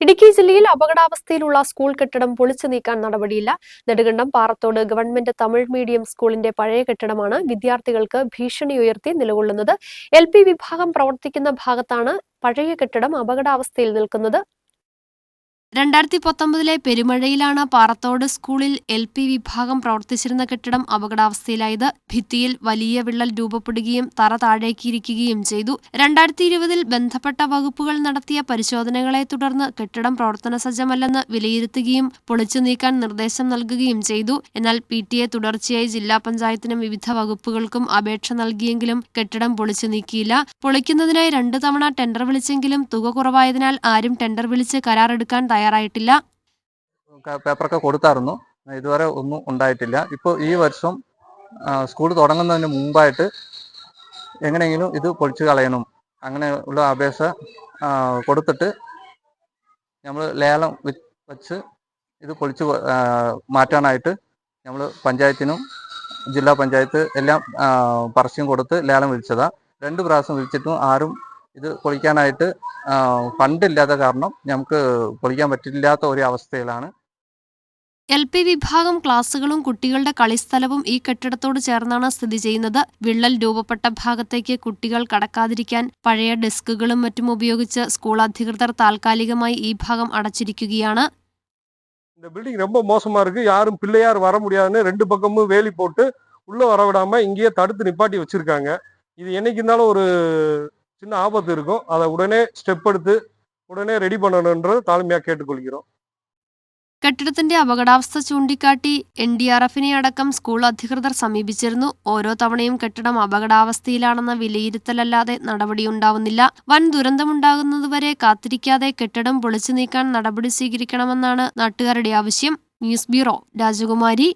ഇടുക്കി ജില്ലയിൽ അപകടാവസ്ഥയിലുള്ള സ്കൂൾ കെട്ടിടം പൊളിച്ചു നീക്കാൻ നടപടിയില്ല. നെടുകണ്ടം പാറത്തോട് ഗവൺമെന്റ് തമിഴ് മീഡിയം സ്കൂളിന്റെ പഴയ കെട്ടിടമാണ് വിദ്യാർത്ഥികൾക്ക് ഭീഷണി ഉയർത്തി നിലകൊള്ളുന്നത്. എൽ വിഭാഗം പ്രവർത്തിക്കുന്ന ഭാഗത്താണ് പഴയ കെട്ടിടം അപകടാവസ്ഥയിൽ നിൽക്കുന്നത്. രണ്ടായിരത്തി പത്തൊമ്പതിലെ പെരുമഴയിലാണ് പാറത്തോട് സ്കൂളിൽ എൽ പി വിഭാഗം പ്രവർത്തിച്ചിരുന്ന കെട്ടിടം അപകടാവസ്ഥയിലായത്. ഭിത്തിയിൽ വലിയ വിള്ളൽ രൂപപ്പെടുകയും തറ താഴേക്കിരിക്കുകയും ചെയ്തു. രണ്ടായിരത്തി ഇരുപതിൽ ബന്ധപ്പെട്ട വകുപ്പുകൾ നടത്തിയ പരിശോധനകളെ തുടർന്ന് കെട്ടിടം പ്രവർത്തന സജ്ജമല്ലെന്ന് വിലയിരുത്തുകയും പൊളിച്ചു നീക്കാൻ നിർദ്ദേശം നൽകുകയും ചെയ്തു. എന്നാൽ പി ടി എ തുടർച്ചയായി ജില്ലാ പഞ്ചായത്തിനും വിവിധ വകുപ്പുകൾക്കും അപേക്ഷ നൽകിയെങ്കിലും കെട്ടിടം പൊളിച്ചു നീക്കിയില്ല. പൊളിക്കുന്നതിനായി രണ്ടു തവണ ടെൻഡർ വിളിച്ചെങ്കിലും തുക കുറവായതിനാൽ ആരും ടെൻഡർ വിളിച്ച് കരാറെടുക്കാൻ തയ്യാറായിട്ടില്ല. പേപ്പറൊക്കെ കൊടുത്തായിരുന്നു. ഇതുവരെ ഒന്നും ഉണ്ടായിട്ടില്ല. ഇപ്പോൾ ഈ വർഷം സ്കൂൾ തുടങ്ങുന്നതിന് മുമ്പായിട്ട് എങ്ങനെയെങ്കിലും ഇത് പൊളിച്ചു കളയണം. അങ്ങനെ ഉള്ള അപേക്ഷ കൊടുത്തിട്ട് നമ്മൾ ലേലം വെച്ച് ഇത് പൊളിച്ച് മാറ്റാനായിട്ട് നമ്മൾ പഞ്ചായത്തിനും ജില്ലാ പഞ്ചായത്ത് എല്ലാം പരസ്യം കൊടുത്ത് ലേലം വിളിച്ചതാണ് രണ്ട് പ്രാവശ്യം വിളിച്ചിട്ടും ആരും ഇത് പൊളിക്കാനായിട്ട് ഫണ്ട് ഇല്ലാത്ത കാരണം നമുക്ക് പൊളിക്കാൻ പറ്റില്ലാത്ത ഒരു അവസ്ഥയിലാണ് എൽ പി വിഭാഗം ക്ലാസുകളും കുട്ടികളുടെ കളിസ്ഥലവും ഈ കെട്ടിടത്തോട് ചേർന്നാണ് സ്ഥിതി ചെയ്യുന്നത് വിള്ളൽ രൂപപ്പെട്ട ഭാഗത്തേക്ക് കുട്ടികൾ കടക്കാതിരിക്കാൻ പഴയ ഡെസ്കുകളും മറ്റും ഉപയോഗിച്ച് സ്കൂൾ അധികൃതർ താൽക്കാലികമായി ഈ ഭാഗം അടച്ചിരിക്കുകയാണ് இந்த பில்டிங் ரொம்ப மோசமா இருக்கு யாரும் பிள்ளையார் வர முடியாதுன்னு ரெண்டு பக்கமும் வேலி போட்டு உள்ள வர விடாம இங்கேயே தடுத்து நிப்பாட்டி வச்சிருக்காங்க இது என்னைக்கு இருந்தாலும் ஒரு சின்ன ஆபத்து இருக்கும் அதை உடனே ஸ்டெப் எடுத்து உடனே ரெடி பண்ணணுன்றது தாழ்மையா கேட்டுக்கொள்கிறோம் കെട്ടിടത്തിന്റെ അപകടാവസ്ഥ ചൂണ്ടിക്കാട്ടി എൻ ഡി ആർ എഫിനെ അടക്കം സ്കൂൾ അധികൃതർ സമീപിച്ചിരുന്നു ഓരോ തവണയും കെട്ടിടം അപകടാവസ്ഥയിലാണെന്ന വിലയിരുത്തലല്ലാതെ നടപടിയുണ്ടാവുന്നില്ല വൻ ദുരന്തമുണ്ടാകുന്നതുവരെ കാത്തിരിക്കാതെ കെട്ടിടം പൊളിച്ചു നീക്കാൻ നടപടി സ്വീകരിക്കണമെന്നാണ് നാട്ടുകാരുടെ ആവശ്യം ന്യൂസ് ബ്യൂറോ രാജകുമാരി